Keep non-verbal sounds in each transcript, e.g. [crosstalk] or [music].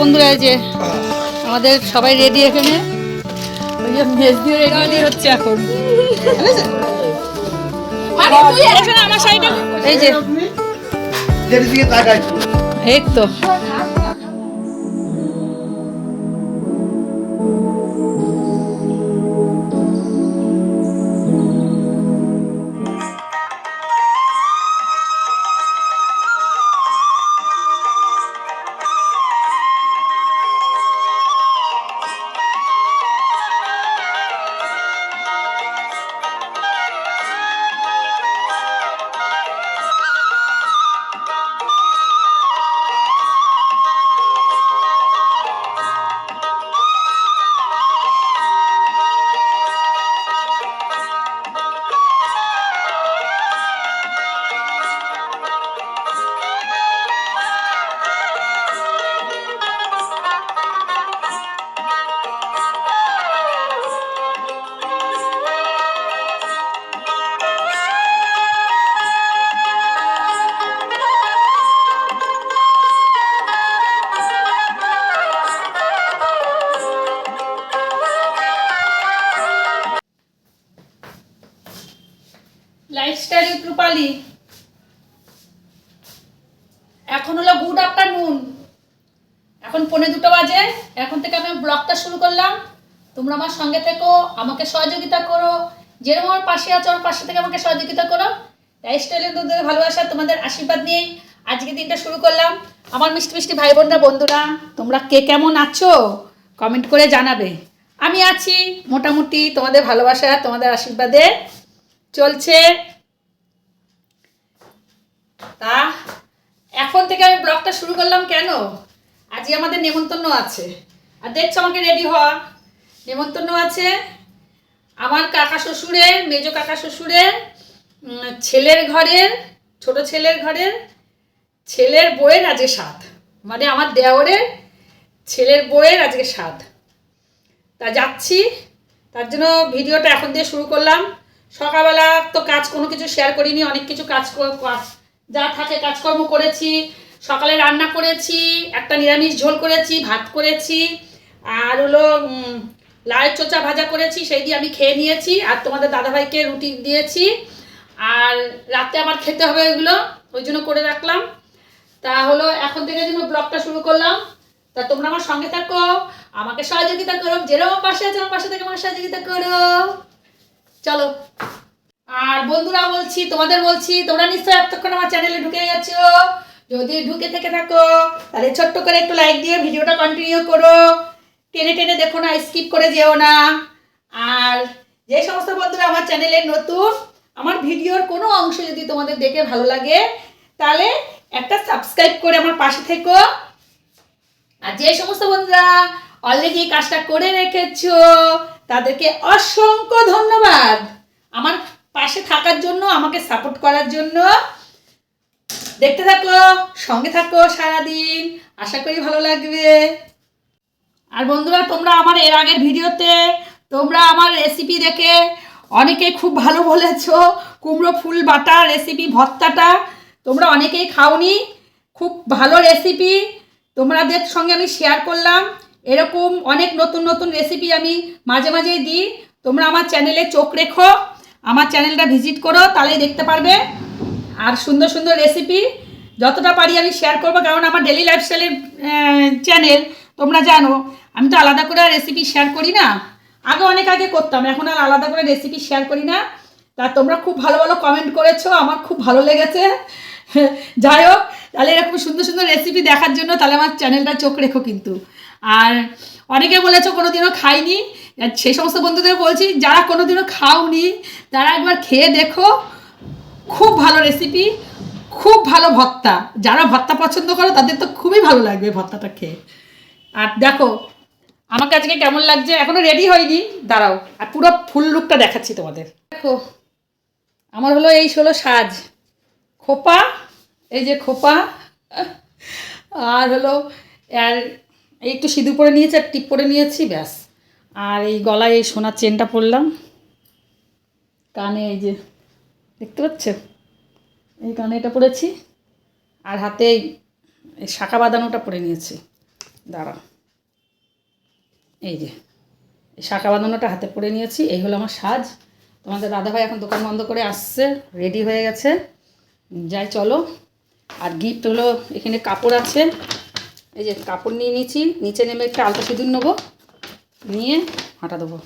বন্ধুরা এই যে আমাদের সবাই রেডি এখানে। ওই যে মেজ রেডি হচ্ছে এখন এখানে। আমার এই যে। এই তো। লাইফস্টাইল রূপালি এখন হলো গুড আফটারনুন এখন পৌনে দুটো বাজে, এখন থেকে আমি ব্লগটা শুরু করলাম। তোমরা আমার সঙ্গে থেকো, আমাকে সহযোগিতা করো। যেরকম আমার পাশে আছো, আমার পাশে থেকে আমাকে সহযোগিতা করো। লাইফস্টাইলের মধ্যে ভালোবাসা তোমাদের আশীর্বাদ নিয়ে আজকে দিনটা শুরু করলাম। আমার মিষ্টি মিষ্টি ভাই বোনরা, বন্ধুরা, তোমরা কে কেমন আছো? কমেন্ট করে জানাবে। আমি আছি মোটামুটি তোমাদের ভালোবাসা, তোমাদের আশীর্বাদে। চলছে তা, এখন থেকে আমি ব্লগটা শুরু করলাম কেন? আজকে আমাদের নেমন্তন্ন আছে। আর দেখছ আমাকে রেডি হওয়া। নেমন্তন্ন আছে। আমার কাকা শ্বশুরের, মেজো কাকা শ্বশুরের ছেলের ঘরের, ছোট ছেলের ঘরের, ছেলের বউয়ের আজকে সাত মানে আমার দেওরের ছেলের বউয়ের আজকে সাত তা যাচ্ছি। তার জন্য ভিডিওটা এখন দিয়ে শুরু করলাম। সকালবেলা তো কাজ কোনো কিছু শেয়ার করিনি, অনেক কিছু কাজ- যা থাকে কাজকর্ম করেছি সকালে রান্না করেছি একটা নিরামিষ ঝোল করেছি ভাত করেছি আর হলো উম, চোচা ভাজা করেছি সেই দিয়ে আমি খেয়ে নিয়েছি আর তোমাদের দাদাভাইকে রুটি দিয়েছি আর রাতে আমার খেতে হবে ওইগুলো ওই জন্য করে রাখলাম। তা হলো এখন থেকে যেন ব্লগটা শুরু করলাম। তা তোমরা আমার সঙ্গে থাকো আমাকে সহযোগিতা করো যেরকম পাশে আছে আমার পাশে থেকে আমাকে সহযোগিতা করো। চলো। আর বন্ধুরা বলছি, তোমাদের বলছি, তোমরা নিশ্চয়ই এতক্ষণ আমার চ্যানেলে ঢুকে গেছো। যদি ঢুকে থেকে থাকো, তাহলে ছোট্ট করে একটু লাইক দিয়ে ভিডিওটা কন্টিনিউ করো। টেনে টেনে দেখো না স্কিপ করে যেও না। আর যে সমস্ত বন্ধুরা আমার চ্যানেলে নতুন, আমার ভিডিওর কোনো অংশ যদি তোমাদের দেখে ভালো লাগে, তাহলে একটা সাবস্ক্রাইব করে আমার পাশে থেকো। আর যে সমস্ত বন্ধুরা অলরেডি কাজটা করে রেখেছো, তাদেরকে অসংখ্য ধন্যবাদ। আমার পাশে থাকার জন্য, আমাকে সাপোর্ট করার জন্য। দেখতে থাকো, সঙ্গে থাকো সারাদিন। আশা করি ভালো লাগবে। আর বন্ধুরা, তোমরা আমার এর আগের ভিডিওতে, তোমরা আমার রেসিপি দেখে অনেকেই খুব ভালো বলেছ, কুমড়ো ফুল বাটা রেসিপি ভর্তাটা। তোমরা অনেকেই খাওনি, খুব ভালো রেসিপি তোমাদের সঙ্গে আমি শেয়ার করলাম। এরকম অনেক নতুন নতুন রেসিপি আমি মাঝে মাঝেই দিই। তোমরা আমার চ্যানেলে চোখ রেখো। আমার চ্যানেলটা ভিজিট করো, তাহলেই দেখতে পারবে। আর সুন্দর সুন্দর রেসিপি যতটা পারি আমি শেয়ার করব, কারণ আমার ডেলি লাইফস্টাইলের চ্যানেল তোমরা জানো, আমি তো আলাদা করে রেসিপি শেয়ার করি না। আগে অনেক আগে করতাম, এখন আর আলাদা করে রেসিপি শেয়ার করি না। তা তোমরা খুব ভালো ভালো কমেন্ট করেছ, আমার খুব ভালো লেগেছে। [laughs] যাই হোক, তাহলে এরকম সুন্দর সুন্দর রেসিপি দেখার জন্য তাহলে আমার চ্যানেলটা চোখ রেখো কিন্তু। আর অনেকে বলেছ কোনোদিনও খাইনি আর সেই সমস্ত বন্ধুদের বলছি, যারা কোনোদিনও খাওনি, তারা একবার খেয়ে দেখো। খুব ভালো রেসিপি খুব ভালো ভত্তা যারা ভত্তা পছন্দ করো, তাদের তো খুবই ভালো লাগবে ভত্তাটা খেয়ে। আর দেখো, আমাকে আজকে কেমন লাগছে, এখনও রেডি হয়নি। দাঁড়াও, আর পুরো ফুল লুকটা দেখাচ্ছি তোমাদের। দেখো, আমার হলো এই হলো সাজ। খোপা, এই যে খোপা, আর হলো, আর একটু সিঁদুর পরে নিয়েছি, আর টিপ পরে নিয়েছি, ব্যাস। আর এই গলায় এই সোনার চেনটা পরলাম। কানে এই যে, দেখতে পাচ্ছ? এই কানে এটা পরেছি, আর হাতে এই শাঁখা বাঁধানোটা পরে নিয়েছি। দাঁড়া। এই যে, এই শাখা বাঁধানোটা হাতে পরে নিয়েছি। এই হলো আমার সাজ। তোমাদের দাদাভাই এখন দোকান বন্ধ করে আসছে, রেডি হয়ে গেছে। যাই, চলো। আর গিফট হলো, এখানে কাপড় আছে। এই যে, কাপড় নিয়ে নিয়েছি। নিচে নেমে একটা আলতা সিঁদুর নেব। নিয়ে হাঁটা দেবো।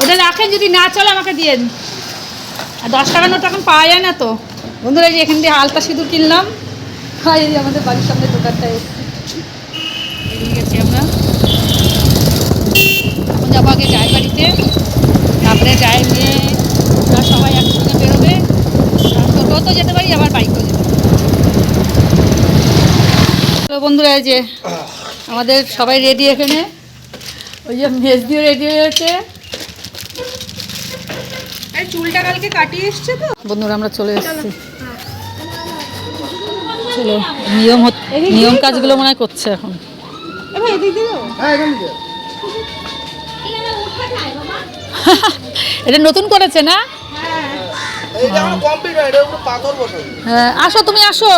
ওটা রাখেন, যদি না চলে আমাকে দিয়েন। আর দশ টাকার নোট এখন পাওয়া যায় না তো। বন্ধুরা যে এখান দিয়ে আলতা সিঁদুর কিনলাম। আমাদের বাড়ির সামনে দোকানটা এসেছি। আমরা। এখন যাব আগে গায়ে বাড়িতে। তারপরে গায়ে নিয়ে সবাই একসঙ্গে বেরোবে। টোটো তো যেতে পারি, আবার বাইকও যেতে পারি। হ্যালো বন্ধুরা এই যে আমাদের সবাই রেডি এখানে। ওই যে মেজ দিয়ে রেডি হয়েছে চুলটা কালকে কাটিয়ে এসছে তো। বন্ধুরা আমরা চলে এসেছি। চলো নিয়ম হত- নিয়ম কাজগুলো মনে হয় করছে এখন। হ্যাঁ [laughs] এটা নতুন করেছে না? হয়। হ্যাঁ আসো তুমি আসো।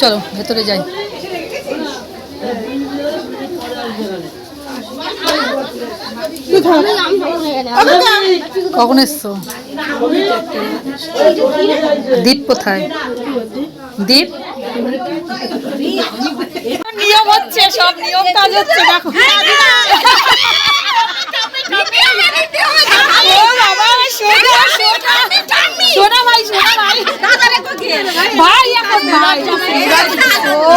চলো ভেতরে যাই। কখন এসছো? দীপ কোথায়? দীপ? নিয়ম হচ্ছে সব নিয়ম কাজ হচ্ছে দেখো ও বাবা সোনা সোনা সোনা ভাই সোনা ভাই ভাই এখন ভাই ও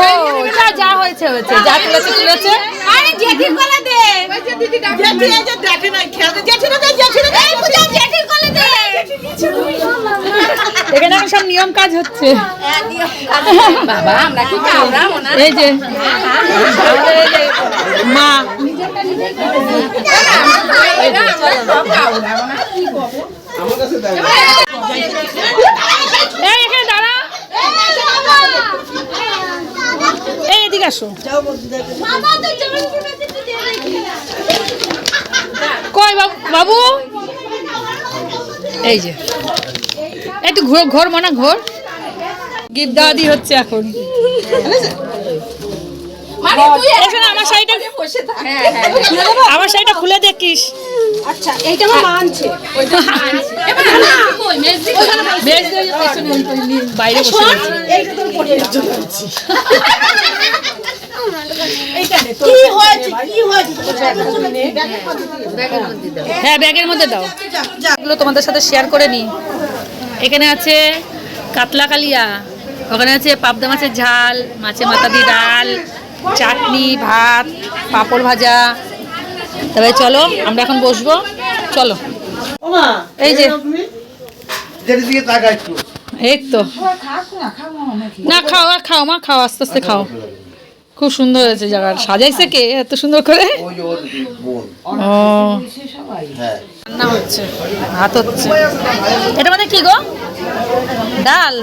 যা যা হয়েছে হয়েছে যা তুলেছে তুলেছে। আরে জেঠির গলা দে। জেঠি এই যে দেখে না খেলতে জেঠি না দে জেঠি না দে। পূজা জেঠির গলা দে। এখানে এখন সব নিয়ম কাজ হচ্ছে। বাবা আমরা কি কামরা মনে এই যে। মা। এখানে দাঁড়া। আসো। কই বাবু এই যে। একটু ঘোর ঘোর মনে ঘোর। গিফট দেওয়া দিয়ে হচ্ছে এখন। আমার শাড়িটা আমার শাড়িটা খুলে দেখিস। আচ্ছা এইটা আমার বাইরে বসে। এইটা পরিয়ে জন্য আনছি এইটা নে কি হয়েছে? কি হয়েছে? হ্যাঁ ব্যাগের মধ্যে দাও। এগুলো তোমাদের সাথে শেয়ার করে নিই। এখানে আছে কাতলা কালিয়া ওখানে আছে পাবদা মাছের ঝাল মাছের মাথা দিয়ে ডাল চাটনি ভাত পাঁপড় ভাজা। তবে চলো আমরা এখন বসবো। চলো। এই যে। এই তো। না খাও আর খাও মা খাও আস্তে আস্তে খাও। খুব সুন্দর হয়েছে জায়গাটা। সাজাইছে কে? এত সুন্দর করে? ও। হ্যাঁ। রান্না হচ্ছে ভাত হচ্ছে। এটা মানে কি গো? ডাল?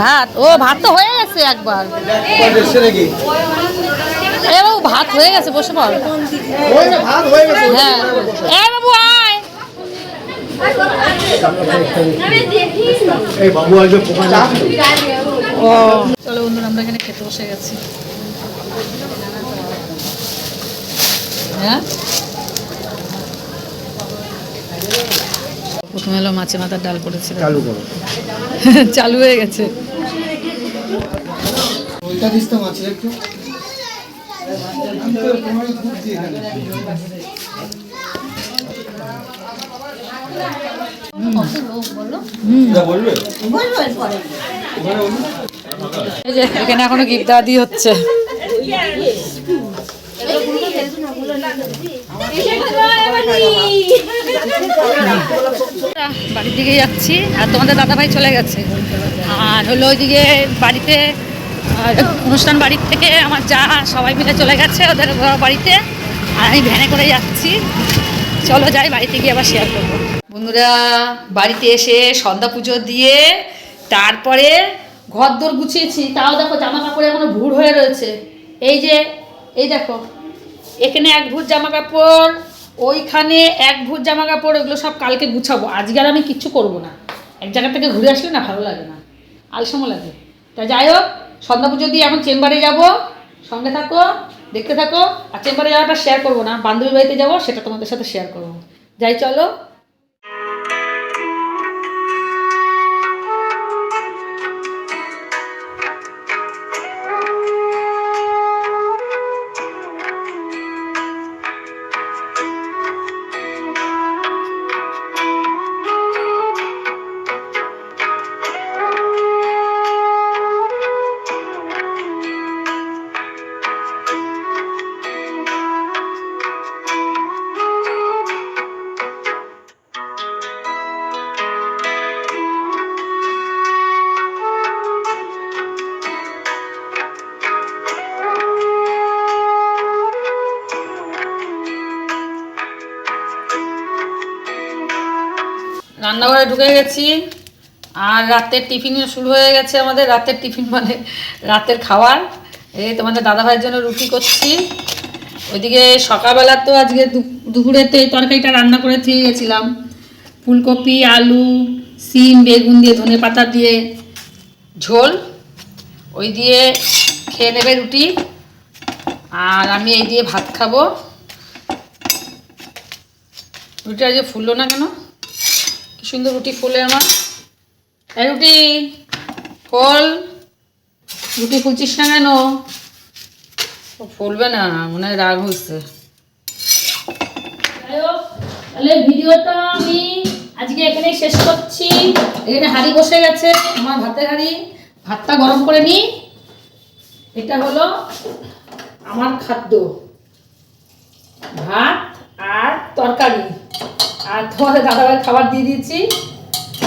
ভাত? ও ভাত তো হয়ে গেছে একবার। এ বাবু ভাত হয়ে গেছে বসে পড়। ভাত হয়ে। হ্যাঁ এ বাবু আয়। ও। চলো বন্ধুরা আমরা এখানে খেতে বসে গেছি। হ্যাঁ? প্রথমে হলো মাছে মাথার ডাল পড়েছে চালু করো। [laughs] চালু হয়ে গেছে। এখানে এখনও গিফট দাদি হচ্ছে। বাড়ির দিকে যাচ্ছি আর তোমাদের দাদাভাই চলে গেছে। আর হলো ওইদিকে বাড়িতে অনুষ্ঠান বাড়ির থেকে আমার যা, সবাই মিলে চলে গেছে ওদের বাড়িতে। আর আমি ভ্যানে করে যাচ্ছি। চলো যাই, বাড়িতে গিয়ে আবার শেয়ার করব। বন্ধুরা, বাড়িতে এসে সন্ধ্যা পুজো দিয়ে তারপরে ঘর দোর গুছিয়েছি। তাও দেখো জামা কাপড় এখনও ভুর হয়ে রয়েছে। এই যে, এই দেখো এখানে এক ভূত জামা কাপড়, ওইখানে এক ভূত জামা কাপড় ওগুলো সব কালকে গুছাবো। আজকে আর আমি কিচ্ছু করব না। এক জায়গা থেকে ঘুরে আসলে না ভালো লাগে না। আলসামো লাগে। তা যাই হোক, সন্ধ্যা পুজো দিয়ে এখন চেম্বারে যাব। সঙ্গে থাকো, দেখতে থাকো। আর চেম্বারে যাওয়াটা শেয়ার করব না। বান্ধবীর বাড়িতে যাব, সেটা তোমাদের সাথে শেয়ার করব। যাই, চলো। রান্নাঘরে ঢুকে গেছি। আর রাতের টিফিনও শুরু হয়ে গেছে আমাদের। রাতের টিফিন মানে রাতের খাবার। এই তোমাদের দাদাভাইয়ের জন্য রুটি করছি। ওইদিকে সকালবেলা তো আজকে দুপুরেতে তরকারিটা রান্না করে দিয়ে গেছিলাম। ফুলকপি, আলু, সিম, বেগুন দিয়ে ধনে পাতা দিয়ে ঝোল। ওই দিয়ে খেয়ে নেবে রুটি। আর আমি এই দিয়ে ভাত খাব। রুটিটা যে ফুললো না কেন? সুন্দর রুটি ফুলে আমার। এই রুটি, ফল। রুটি ফুলছিস না কেন? ফুলবে না, মনে হয় রাগ হয়েছে তাহলে ভিডিওটা আমি আজকে এখানেই শেষ করছি। এখানে হাঁড়ি বসে গেছে, আমার ভাতের হাঁড়ি। ভাতটা গরম করে নিই এটা হলো আমার খাদ্য। ভাত আর তরকারি। আর তোমাদের দাদাভাই খাবার দিয়ে দিচ্ছি।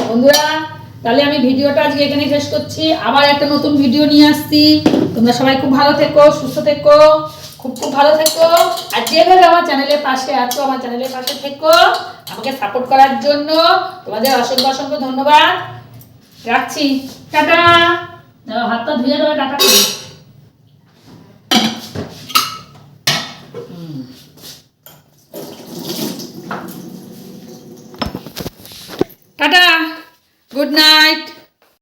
বন্ধুরা, তাহলে আমি ভিডিওটা আজকে এখানে শেষ করছি। আবার একটা নতুন ভিডিও নিয়ে আসছি। তোমরা সবাই খুব ভালো থেকো, সুস্থ থেকো, খুব খুব ভালো থেকো। আর যেভাবে আমার চ্যানেলের পাশে আছো, আমার চ্যানেলের পাশে থেকো, আমাকে সাপোর্ট করার জন্য তোমাদের অসংখ্য অসংখ্য ধন্যবাদ। রাখছি। টাটা। হাতটা ধুয়ে দেবে টাটা। করে টাটা গুড নাইট